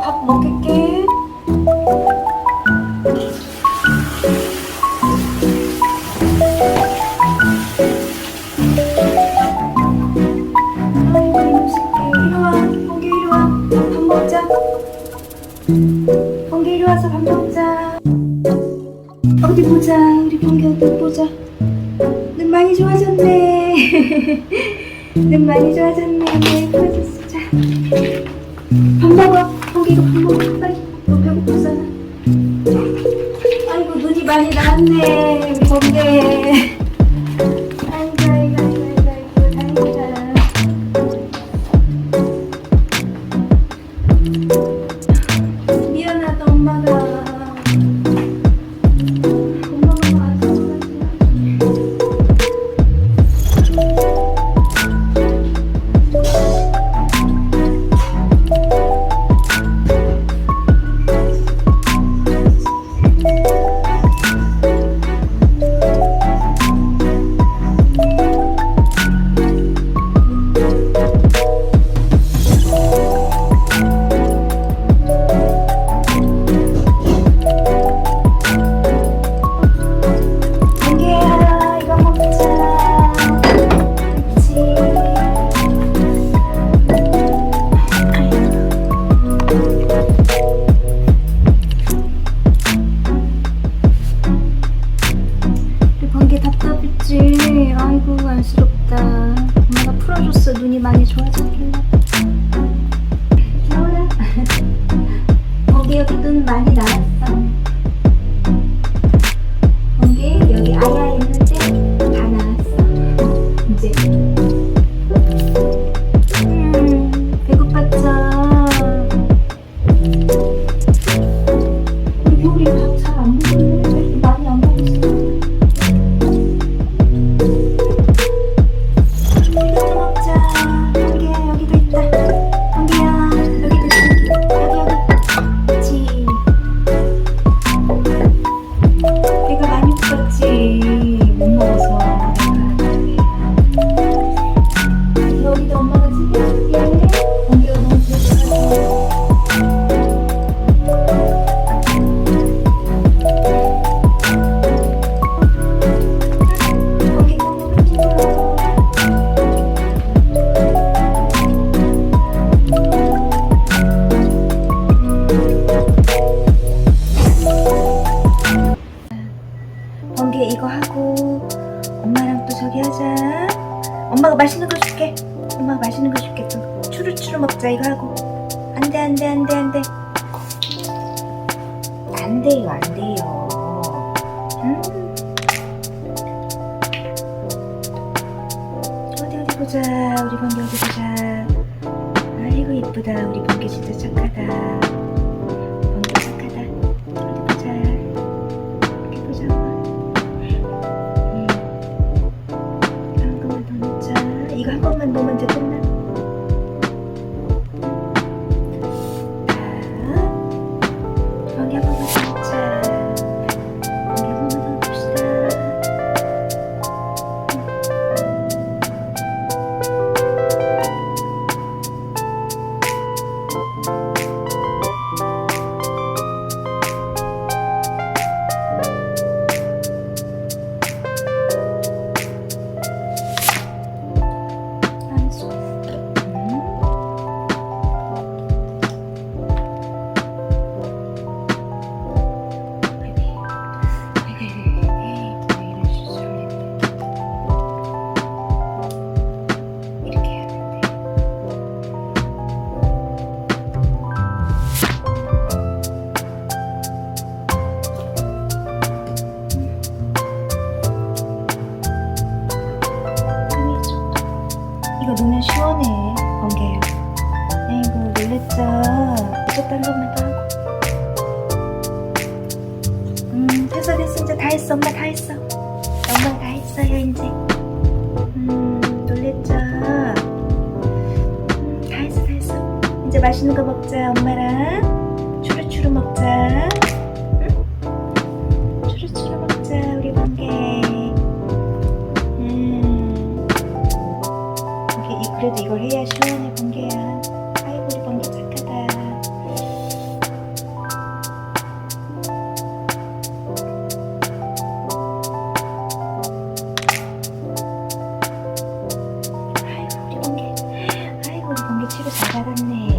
밥 먹을게. 어디 보자. 우리 번개 어디 보자. 눈 많이 좋아졌네. 눈 많이 좋아졌네. 네, 좋아졌어. 자, 이거 밥. 빨리. 너 배고프잖아. 아이고 눈이 많이 나왔네. 우리 눈 많이 나왔어. 번개 여기 아야 있는 안돼 안돼 안돼 안 돼. 안 돼요 안 돼요. 음. 어디 어디 보자 우리 번개 어디 보자. 아이고 이쁘다 우리 번개 진짜 착 한 놀랬죠 이것도 한 번만 더 하고. 음 됐어 됐어. 이제 다 했어. 엄마 다 했어. 엄마 다 했어요 이제. 음 놀랬죠. 음, 다 했어 다 했어. 이제 맛있는 거 먹자 엄마랑. 추루추루 먹자. 응? 추루추루 먹자 우리 번개 음. 이- 그래도 이걸 해야 시원해 책을 잘 받았네.